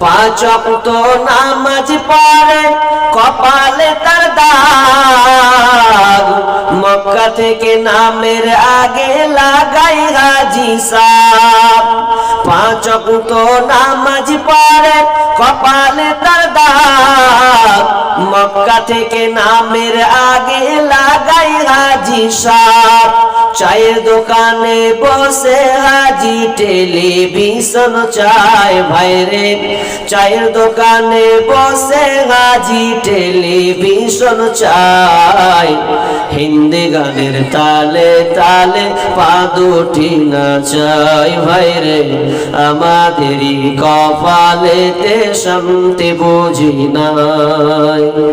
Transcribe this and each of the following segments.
পাঁচ তো নামাজ পড়ে, কপালে তার দাগ। মক্কা থেকে নামের আগে লাগাই হাজি সাপ। পাঁচ তো নামাজ পড়ে, কপালে তার দাগ। মক্কা থেকে নামের আগে লাগাই হাজি সাপ। চায়ের দোকানে বসে হাজি টেলিভিশন চায় ভাইরে। চায়ের দোকানে বসে হাজি টেলিভিশন চায়। হিন্দি গানের তালে তালে পা দুটি না চাই ভাইরে। আমাদেরই কপালেতে শান্তি বুঝি নাই।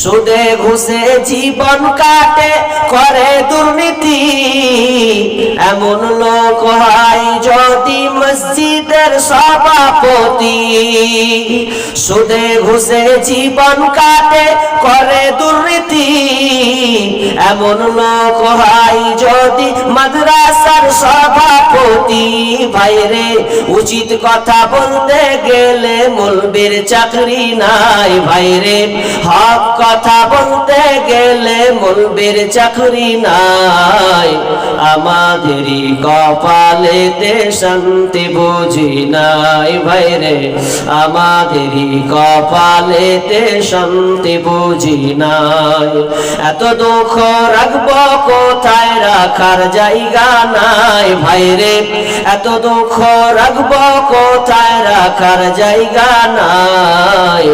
সুদে ঘুষে জীবন কাটে, করে দুর্নীতি। এমন লোক হয় যদি মসজিদের সভাপতি। সুদে ঘুষে জীবন কাটে, করে দুর্নীতি। এমন লোক হয় যদি মাদ্রাসার সভাপতি। ভাইরে উচিত কথা বলতে গেলে মুলবের চাকরি নাই ভাইরে। হক কথা বলতে গেলে মুলবের চাকরি নাই। আমাদেরই কপালেতে শান্তি বুঝি নাই ভাইরে। আমাদেরই কপালেতে শান্তি বুঝি নাই। এত দুঃখ রাখব কোথায়? রাখার জায়গা নাই ভাইরে। দুঃখ রাখব কোথায় রাখার জায়গা নাই।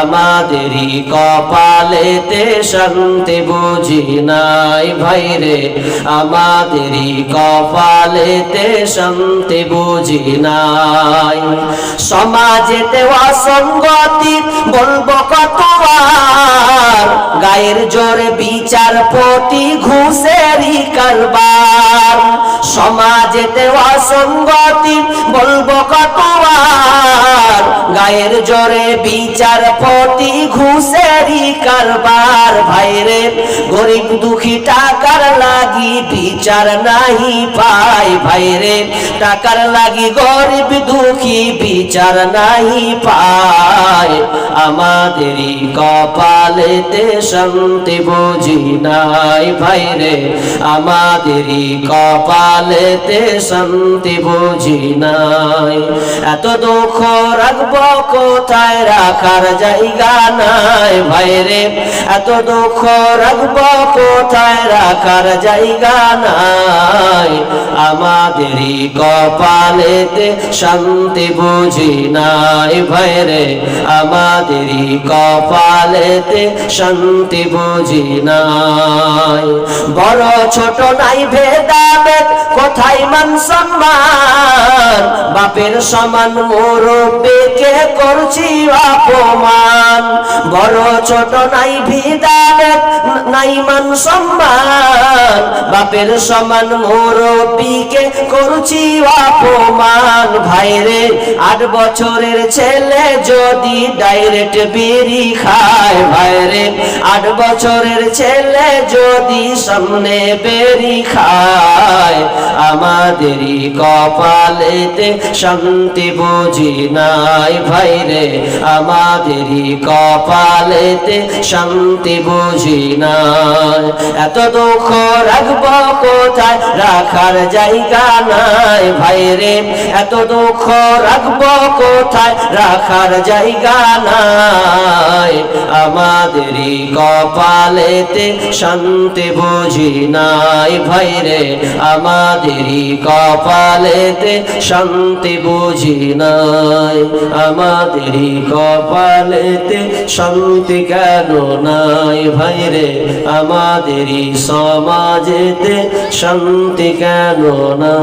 আমাদেরই কপালেতে শান্তি বুঝি নাই ভাইরে। আমাদেরই কপালেতে শান্তি বুঝি নাই। সমাজেতে অসঙ্গতি বলব কতবার। গায়ের জোরে বিচারপতি, ঘুষেরই কারবার। সমাজেতে অসঙ্গতি বলব কতবার? গায়ের জোরে বিচারপতি ঘুষেরই কারবার। ভাইরে, গরিব দুঃখী টাকার লাগি বিচার নাহি পাই ভাইরে, টাকার লাগি গরিব দুঃখী বিচার নাহি পায়। আমাদেরই কপালেতে শান্তি বুঝি নাই। ভাইরে, আমাদেরই কপালেতে শান্তি বুঝি নাই। এত দুঃখ রাখব কোথায়? রাখার জায়গা নাই ভাইরে। এত দুঃখ রাখব কোথায়? রাখার জায়গা নাই। আমাদেরই কপালেতে শান্তি বুঝি নাই ভাইরে। আমাদেরই কপালেতে শান্তি বুঝি নাই। বড় ছোট নাই ভেদাভেদ, কোথায় মান সম্মান? বাপের সমান মুরব্বীকে করছি অপমান? বড় ছোট নাই ভেদাভেদ নাই মান সম্মান। বাপের সমান মুরব্বীকে করছি অপমান? ভাইরে, আট বছরের ছেলে যদি ডাইরেক্ট বিড়ি খায়, ভাইরে। আট বছরের ছেলে যদি সামনে বেরি খায় আমাদেরই কপালেতে শান্তি বুঝি নাই ভাইরে আমাদেরই কপালেতে শান্তি বুঝি নাই। এত দুঃখ রাখব কোথায়? রাখার জায়গা নাই ভাইরে এত দুঃখ রাখব কোথায়? রাখার জায়গা নাই। আমাদেরই কপালেতে শান্তি বুঝি নাই ভাইরে আমাদেরই কপালেতে শান্তি বুঝি নাই। আমাদেরই কপালেতে শান্তি কেন নাই ভাইরে আমাদেরই সমাজেতে শান্তি কেন নাই?